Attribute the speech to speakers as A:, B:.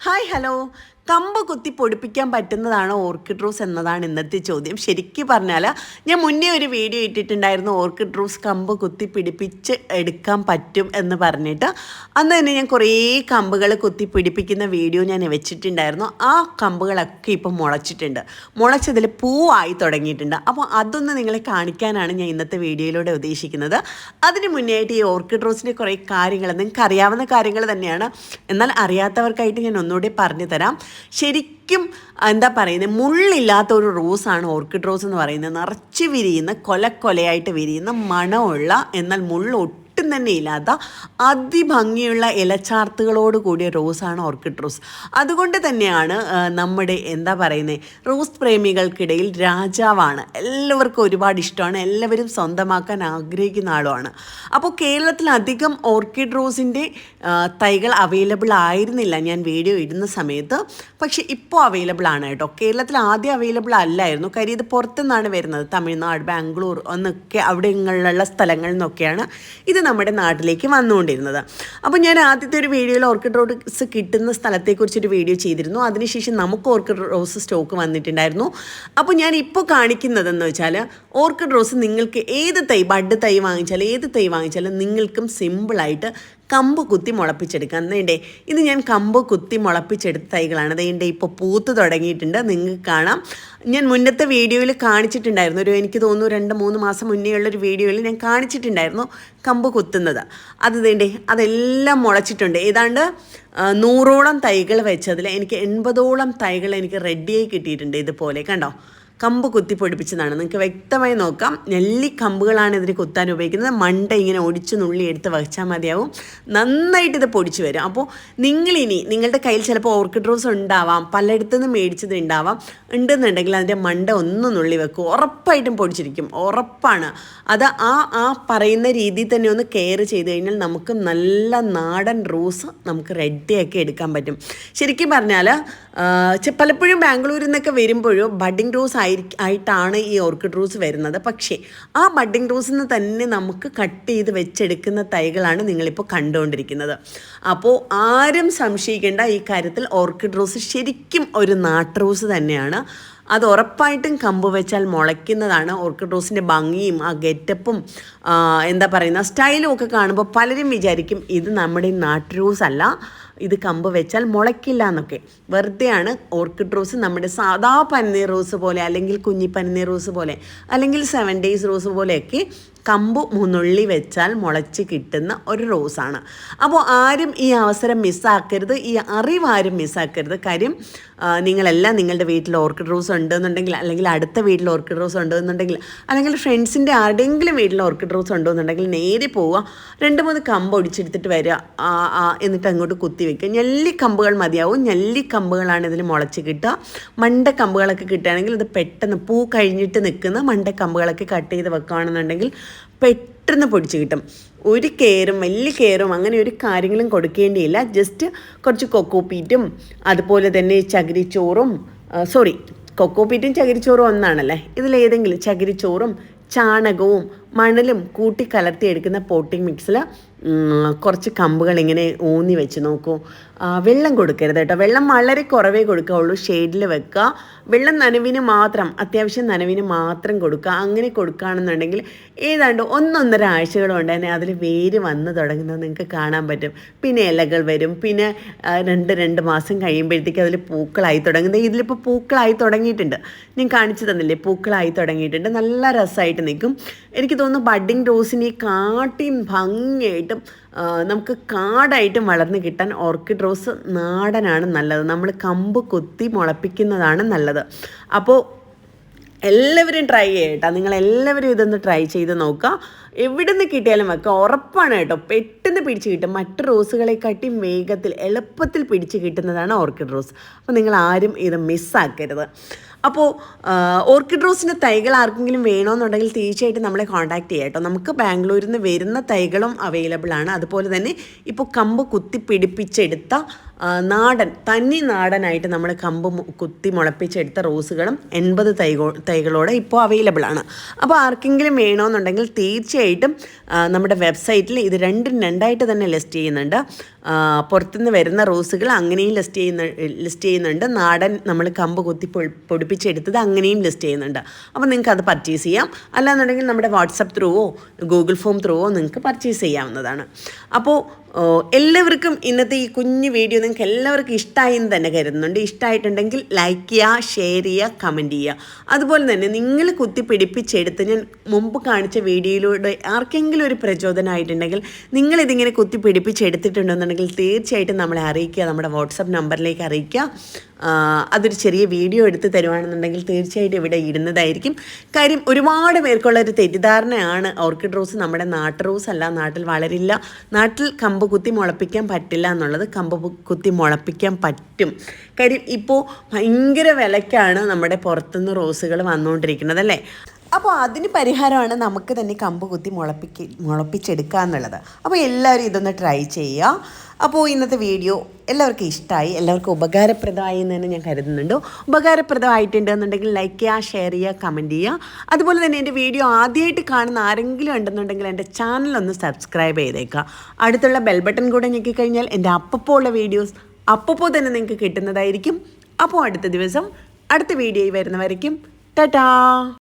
A: Hi hello കമ്പ് കുത്തി പൊടിപ്പിക്കാൻ പറ്റുന്നതാണ് ഓർക്കിഡ് റോസ് എന്നതാണ് ഇന്നത്തെ ചോദ്യം. ശരിക്കും പറഞ്ഞാൽ ഞാൻ മുന്നേ ഒരു വീഡിയോ ഇട്ടിട്ടുണ്ടായിരുന്നു ഓർക്കിഡ് റോസ് കമ്പ് കുത്തി പിടിപ്പിച്ച് എടുക്കാൻ പറ്റും എന്ന് പറഞ്ഞിട്ട്. അന്ന് തന്നെ ഞാൻ കുറേ കമ്പുകൾ കുത്തി പിടിപ്പിക്കുന്ന വീഡിയോ ഞാൻ വെച്ചിട്ടുണ്ടായിരുന്നു. ആ കമ്പുകളൊക്കെ ഇപ്പം മുളച്ചിട്ടുണ്ട്. മുളച്ചതിൽ പൂവായി തുടങ്ങിയിട്ടുണ്ട്. അപ്പോൾ അതൊന്ന് നിങ്ങളെ കാണിക്കാനാണ് ഞാൻ ഇന്നത്തെ വീഡിയോയിലൂടെ ഉദ്ദേശിക്കുന്നത്. അതിന് മുന്നേ ആയിട്ട് ഈ ഓർക്കിഡ് റോസിന്റെ കുറേ കാര്യങ്ങൾ നിങ്ങൾക്ക് അറിയാവുന്ന കാര്യങ്ങൾ തന്നെയാണ്. എന്നാൽ അറിയാത്തവർക്കായിട്ട് ഞാൻ ഒന്നുകൂടി പറഞ്ഞു തരാം. ശരിക്കും എന്താ പറയുന്നത് മുള്ളില്ലാത്ത ഒരു റോസാണ് ഓർക്കിഡ് റോസ് എന്ന് പറയുന്നത്. നിറച്ച് വിരിയുന്ന കൊല കൊലയായിട്ട് വിരിയുന്ന മണമുള്ള എന്നാൽ മുള്ള് ഒട്ടും തന്നെ ഇല്ലാത്ത അതിഭംഗിയുള്ള ഇലച്ചാർത്തുകളോട് കൂടിയ റോസാണ് ഓർക്കിഡ് റോസ്. അതുകൊണ്ട് തന്നെയാണ് നമ്മുടെ എന്താ പറയുന്നത് റോസ് പ്രേമികൾക്കിടയിൽ രാജാവാണ്. എല്ലാവർക്കും ഒരുപാട് ഇഷ്ടമാണ്. എല്ലാവരും സ്വന്തമാക്കാൻ ആഗ്രഹിക്കുന്ന ആളുമാണ്. അപ്പോൾ കേരളത്തിൽ അധികം ഓർക്കിഡ് റോസിന്റെ തൈകൾ അവൈലബിൾ ആയിരുന്നില്ല. ഞാൻ വീഡിയോ ഇടുന്ന സമയത്ത്. പക്ഷേ ഇപ്പോൾ അവൈലബിൾ ആണ് കേട്ടോ. കേരളത്തിൽ ആദ്യം അവൈലബിൾ അല്ലായിരുന്നു. കാര്യം ഇത് പുറത്തുനിന്നാണ് വരുന്നത്. തമിഴ്നാട് ബാംഗ്ലൂർ എന്നൊക്കെ അവിടെങ്ങളിലുള്ള സ്ഥലങ്ങളിൽ നിന്നൊക്കെയാണ് ഇത് നമ്മുടെ നാട്ടിലേക്ക് വന്നുകൊണ്ടിരുന്നത്. അപ്പോൾ ഞാൻ ആദ്യത്തെ ഒരു വീഡിയോയിൽ ഓർക്കിഡ് റോസ് കിട്ടുന്ന സ്ഥലത്തെക്കുറിച്ചൊരു വീഡിയോ ചെയ്തിരുന്നു. അതിനുശേഷം നമുക്ക് ഓർക്കിഡ് റോസ് സ്റ്റോക്ക് വന്നിട്ടുണ്ടായിരുന്നു. അപ്പോൾ ഞാൻ ഇപ്പോൾ കാണിക്കുന്നതെന്ന് വെച്ചാൽ ഓർക്കിഡ് റോസ് നിങ്ങൾക്ക് ഏത് തൈ ബഡ് തൈ വാങ്ങിച്ചാലും ഏത് തൈ വാങ്ങിച്ചാലും നിങ്ങൾക്കും സിമ്പിളായിട്ട് കമ്പ് കുത്തി മുളപ്പിച്ചെടുക്കാം. അതിന്റെ ഇത് ഞാൻ കമ്പ് കുത്തി മുളപ്പിച്ചെടുത്ത തൈകളാണ്. അതേണ്ട ഇപ്പോൾ പൂത്ത് തുടങ്ങിയിട്ടുണ്ട്. നിങ്ങൾക്ക് കാണാം. ഞാൻ മുന്നത്തെ വീഡിയോയിൽ കാണിച്ചിട്ടുണ്ടായിരുന്നു. ഒരു എനിക്ക് തോന്നുന്നു രണ്ട് മൂന്ന് മാസം മുന്നേ ഉള്ളൊരു വീഡിയോയിൽ ഞാൻ കാണിച്ചിട്ടുണ്ടായിരുന്നു കമ്പ് കുത്തുന്നത്. അത് ഇതിന്റെ അതെല്ലാം മുളച്ചിട്ടുണ്ട്. ഏതാണ്ട് നൂറോളം തൈകൾ വെച്ചതിൽ എനിക്ക് എൺപതോളം തൈകൾ എനിക്ക് റെഡിയായി കിട്ടിയിട്ടുണ്ട് ഇതുപോലെ. കണ്ടോ? കമ്പ് കുത്തി പൊടിപ്പിച്ചതാണ്. നിങ്ങൾക്ക് വ്യക്തമായി നോക്കാം. നെല്ലി കമ്പുകളാണ് ഇതിന് കുത്താൻ ഉപയോഗിക്കുന്നത്. മണ്ട ഇങ്ങനെ ഒടിച്ച് നുള്ളി എടുത്ത് വച്ചാൽ മതിയാവും. നന്നായിട്ട് ഇത് പൊടിച്ച് വരും. അപ്പോൾ നിങ്ങളിനി നിങ്ങളുടെ കയ്യിൽ ചിലപ്പോൾ ഓർക്കിഡ് റോസ് ഉണ്ടാവാം. പലയിടത്തു നിന്ന് മേടിച്ചത് ഉണ്ടാവാം. ഉണ്ടെന്നുണ്ടെങ്കിൽ അതിന്റെ മണ്ട ഒന്ന് നുള്ളി വെക്കും. ഉറപ്പായിട്ടും പൊടിച്ചിരിക്കും. ഉറപ്പാണ്. അത് ആ ആ പറയുന്ന രീതിയിൽ തന്നെ ഒന്ന് കെയർ ചെയ്ത് കഴിഞ്ഞാൽ നമുക്ക് നല്ല നാടൻ റോസ് നമുക്ക് റെഡിയാക്കി എടുക്കാൻ പറ്റും. ശരിക്കും പറഞ്ഞാൽ പലപ്പോഴും ബാംഗ്ലൂരിൽ നിന്നൊക്കെ വരുമ്പോഴും ബഡിങ് റോസ് ആയി ആയിട്ടാണ് ഈ ഓർക്കിഡ് റോസ് വരുന്നത്. പക്ഷേ ആ ബഡ്ഡിംഗ് റോസിൽ നിന്ന് തന്നെ നമുക്ക് കട്ട് ചെയ്ത് വെച്ചെടുക്കുന്ന തൈകളാണ് നിങ്ങളിപ്പോൾ കണ്ടുകൊണ്ടിരിക്കുന്നത്. അപ്പോൾ ആരും സംശയിക്കേണ്ട ഈ കാര്യത്തിൽ ഓർക്കിഡ് റോസ് ശരിക്കും ഒരു നാട്ടുറോസ് തന്നെയാണ്. അത് ഉറപ്പായിട്ടും കമ്പ് വെച്ചാൽ മുളയ്ക്കുന്നതാണ് ഓർക്കിഡ് റോസിന്റെ ഭംഗിയും ആ ഗെറ്റപ്പും എന്താ പറയുന്ന സ്റ്റൈലും ഒക്കെ കാണുമ്പോൾ പലരും വിചാരിക്കും ഇത് നമ്മുടെ നാട്ടു റോസ് അല്ല. ഇത് കമ്പ് വെച്ചാൽ മുളയ്ക്കില്ല എന്നൊക്കെ. വെറുതെയാണ് ഓർക്കിഡ് റോസ് നമ്മുടെ സാധാ പനിനീർ റോസ് പോലെ അല്ലെങ്കിൽ കുഞ്ഞി പനിനീർ റോസ് പോലെ അല്ലെങ്കിൽ സെവൻ ഡേയ്സ് റോസ് പോലെയൊക്കെ കമ്പ് മൂന്നുള്ളി വെച്ചാൽ മുളച്ച് കിട്ടുന്ന ഒരു റോസാണ്. അപ്പോൾ ആരും ഈ അവസരം മിസ്സാക്കരുത്. ഈ അറിവ് ആരും മിസ്സാക്കരുത്. കാര്യം നിങ്ങളെല്ലാം നിങ്ങളുടെ വീട്ടിൽ ഓർക്കിഡ് റോസ് ഉണ്ടെന്നുണ്ടെങ്കിൽ അല്ലെങ്കിൽ അടുത്ത വീട്ടിൽ ഓർക്കിഡ് റോസ് ഉണ്ടെന്നുണ്ടെങ്കിൽ അല്ലെങ്കിൽ ഫ്രണ്ട്സിന്റെ ആരുടെയെങ്കിലും വീട്ടിൽ ഓർക്കിഡ് റോസ് ഉണ്ടെന്നുണ്ടെങ്കിൽ നേരെ പോവുക. രണ്ട് മൂന്ന് കമ്പ് ഒടിച്ചെടുത്തിട്ട് വരിക. എന്നിട്ട് അങ്ങോട്ട് കുത്തി വെക്കുക. ഞെല്ലിക്കമ്പുകൾ മതിയാവും. ഞെല്ലിക്കമ്പുകളാണ് ഇതിൽ മുളച്ച് കിട്ടുക. മണ്ടക്കമ്പുകളൊക്കെ കിട്ടുകയാണെങ്കിൽ ഇത് പെട്ടെന്ന് പൂ കഴിഞ്ഞിട്ട് നിൽക്കുന്ന മണ്ടക്കമ്പുകളൊക്കെ കട്ട് ചെയ്ത് വെക്കുകയാണെന്നുണ്ടെങ്കിൽ പെട്ടെന്ന് പൊടിച്ച് കിട്ടും. ഒരു കെയറും വലിയ കെയറും അങ്ങനെ ഒരു കാര്യങ്ങളും കൊടുക്കേണ്ടിയില്ല. ജസ്റ്റ് കുറച്ച് കൊക്കോപ്പീറ്റും അതുപോലെ തന്നെ ചകിരിച്ചോറും സോറി കൊക്കോപ്പീറ്റും ചകിരിച്ചോറും ഒന്നാണല്ലേ? ഇതിലേതെങ്കിലും ചകിരിച്ചോറും ചാണകവും മണലും കൂട്ടി കലർത്തിയെടുക്കുന്ന പോട്ടിംഗ് മിക്സിൽ കുറച്ച് കമ്പുകൾ ഇങ്ങനെ ഊന്നി വെച്ച് നോക്കൂ. വെള്ളം കൊടുക്കരുത് കേട്ടോ. വെള്ളം വളരെ കുറവേ കൊടുക്കാവുള്ളൂ. ഷെയ്ഡിൽ വെക്കുക. വെള്ളം നനവിന് മാത്രം അത്യാവശ്യം നനവിന് മാത്രം കൊടുക്കുക. അങ്ങനെ കൊടുക്കുകയാണെന്നുണ്ടെങ്കിൽ ഏതാണ്ട് ഒന്നൊന്നര ആഴ്ചകൾ കൊണ്ട് തന്നെ അതിൽ വേര് വന്ന് തുടങ്ങുന്നത് നിങ്ങൾക്ക് കാണാൻ പറ്റും. പിന്നെ ഇലകൾ വരും. പിന്നെ രണ്ട് രണ്ട് മാസം കഴിയുമ്പോഴത്തേക്ക് അതിൽ പൂക്കളായി തുടങ്ങുന്നത്. ഇതിലിപ്പോൾ പൂക്കളായി തുടങ്ങിയിട്ടുണ്ട്. ഞാൻ കാണിച്ചു തന്നില്ലേ? പൂക്കളായി തുടങ്ങിയിട്ടുണ്ട്. നല്ല രസമായിട്ട് നിൽക്കും. എനിക്ക് തോന്നുന്നു ബഡിങ് റോസിനെ കാട്ടിയും ഭംഗിയായിട്ടും ആ, നമുക്ക് കാടായിട്ടും വളർന്ന് കിട്ടാൻ ഓർക്കിഡ് റോസ് നാടനാണ് നല്ലത്. നമ്മൾ കമ്പ് കൊത്തി മുളപ്പിക്കുന്നതാണ് നല്ലത്. അപ്പോൾ എല്ലാവരും ട്രൈ ചെയ്യട്ടോ. നിങ്ങൾ എല്ലാവരും ഇതൊന്ന് ട്രൈ ചെയ്ത് നോക്കുക എവിടെ നിന്ന് കിട്ടിയാലും വെക്കുക ഉറപ്പാണ് കേട്ടോ. പെട്ടെന്ന് പിടിച്ച് കിട്ടും. മറ്റ് റോസുകളെക്കാട്ടി വേഗത്തിൽ എളുപ്പത്തിൽ പിടിച്ച് കിട്ടുന്നതാണ് ഓർക്കിഡ് റോസ്. അപ്പോൾ നിങ്ങൾ ആരും ഇത് മിസ്സാക്കരുത് അപ്പോൾ ഓർക്കിഡ് റോസിന്റെ തൈകൾ ആർക്കെങ്കിലും വേണമെന്നുണ്ടെങ്കിൽ തീർച്ചയായിട്ടും നമ്മളെ കോൺടാക്ട് ചെയ്യാം കേട്ടോ. നമുക്ക് ബാംഗ്ലൂരിൽ നിന്ന് വരുന്ന തൈകളും അവൈലബിൾ ആണ്. അതുപോലെ തന്നെ ഇപ്പോൾ കമ്പ് കുത്തി പിടിപ്പിച്ചെടുത്ത നാടൻ തന്നി നാടനായിട്ട് നമ്മൾ കമ്പ് കുത്തി മുളപ്പിച്ചെടുത്ത റോസുകളും എൺപത് തൈകോ തൈകളോടെ ഇപ്പോൾ അവൈലബിൾ ആണ്. അപ്പോൾ ആർക്കെങ്കിലും വേണമെന്നുണ്ടെങ്കിൽ തീർച്ചയായിട്ടും നമ്മുടെ വെബ്സൈറ്റിൽ ഇത് രണ്ടും രണ്ടായിട്ട് തന്നെ ലിസ്റ്റ് ചെയ്യുന്നുണ്ട്. പുറത്തുനിന്ന് വരുന്ന റോസുകൾ അങ്ങനെയും ലിസ്റ്റ് ചെയ്യുന്ന ലിസ്റ്റ് ചെയ്യുന്നുണ്ട്. നാടൻ നമ്മൾ കമ്പ് കൊത്തി പൊടിപ്പിച്ചെടുത്തത് അങ്ങനെയും ലിസ്റ്റ് ചെയ്യുന്നുണ്ട്. അപ്പോൾ നിങ്ങൾക്ക് അത് പർച്ചേസ് ചെയ്യാം. അല്ലാന്നുണ്ടെങ്കിൽ നമ്മുടെ വാട്സപ്പ് ത്രൂവോ ഗൂഗിൾ ഫോം ത്രൂവോ നിങ്ങൾക്ക് പർച്ചേസ് ചെയ്യാവുന്നതാണ്. അപ്പോൾ എല്ലാവർക്കും ഇന്നത്തെ ഈ കുഞ്ഞു വീഡിയോ നിങ്ങൾക്ക് എല്ലാവർക്കും ഇഷ്ടമായി എന്ന് തന്നെ കരുതുന്നുണ്ട്. ഇഷ്ടമായിട്ടുണ്ടെങ്കിൽ ലൈക്ക് ചെയ്യുക ഷെയർ ചെയ്യുക കമന്റ് ചെയ്യുക. അതുപോലെ തന്നെ നിങ്ങൾ കുത്തി പിടിപ്പിച്ചെടുത്ത് ഞാൻ മുമ്പ് കാണിച്ച വീഡിയോയിലൂടെ ആർക്കെങ്കിലും ഒരു പ്രചോദനമായിട്ടുണ്ടെങ്കിൽ നിങ്ങളിതിങ്ങനെ കുത്തി പിടിപ്പിച്ചെടുത്തിട്ടുണ്ടെന്നുണ്ടെങ്കിൽ തീർച്ചയായിട്ടും നമ്മളെ അറിയിക്കുക നമ്മുടെ വാട്സപ്പ് നമ്പറിലേക്ക് അറിയിക്കുക. അതൊരു ചെറിയ വീഡിയോ എടുത്ത് തരുവാണെന്നുണ്ടെങ്കിൽ തീർച്ചയായിട്ടും ഇവിടെ ഇടുന്നതായിരിക്കും. കാര്യം ഒരുപാട് പേർക്കുള്ള ഒരു തെറ്റിദ്ധാരണയാണ് ഓർക്കിഡ് റോസ്. നമ്മുടെ നാട്ടു റോസ് അല്ല നാട്ടിൽ വളരില്ല. നാട്ടിൽ കമ്പ് കുത്തി മുളപ്പിക്കാൻ പറ്റില്ല എന്നുള്ളത് കമ്പ് കുത്തി മുളപ്പിക്കാൻ പറ്റും. കാര്യം ഇപ്പോൾ ഭയങ്കര വിലയ്ക്കാണ് നമ്മുടെ പുറത്തുനിന്ന് റോസുകൾ വന്നുകൊണ്ടിരിക്കുന്നത് അല്ലേ? അപ്പോൾ അതിന് പരിഹാരമാണ് നമുക്ക് തന്നെ കമ്പ് കുത്തി മുളപ്പിക്ക് മുളപ്പിച്ചെടുക്കുക എന്നുള്ളത്. അപ്പോൾ എല്ലാവരും ഇതൊന്ന് ട്രൈ ചെയ്യുക. അപ്പോൾ ഇന്നത്തെ വീഡിയോ എല്ലാവർക്കും ഇഷ്ടമായി എല്ലാവർക്കും ഉപകാരപ്രദമായി എന്ന് തന്നെ ഞാൻ കരുതുന്നുണ്ട്. ഉപകാരപ്രദമായിട്ടുണ്ട് എന്നുണ്ടെങ്കിൽ ലൈക്ക് ചെയ്യുക ഷെയർ ചെയ്യുക കമന്റ് ചെയ്യുക. അതുപോലെ തന്നെ എന്റെ വീഡിയോ ആദ്യമായിട്ട് കാണുന്ന ആരെങ്കിലും ഉണ്ടെന്നുണ്ടെങ്കിൽ എന്റെ ചാനൽ ഒന്ന് സബ്സ്ക്രൈബ് ചെയ്തേക്കുക. അടുത്തുള്ള ബെൽ ബട്ടൺ കൂടെ ഞെക്കി കഴിഞ്ഞാൽ എന്റെ അപ്പപ്പോൾ ഉള്ള വീഡിയോസ് അപ്പപ്പോൾ തന്നെ നിങ്ങൾക്ക് കിട്ടുന്നതായിരിക്കും. അപ്പോൾ അടുത്ത ദിവസം അടുത്ത വീഡിയോയിൽ വരുന്നവരേക്കും ടാറ്റാ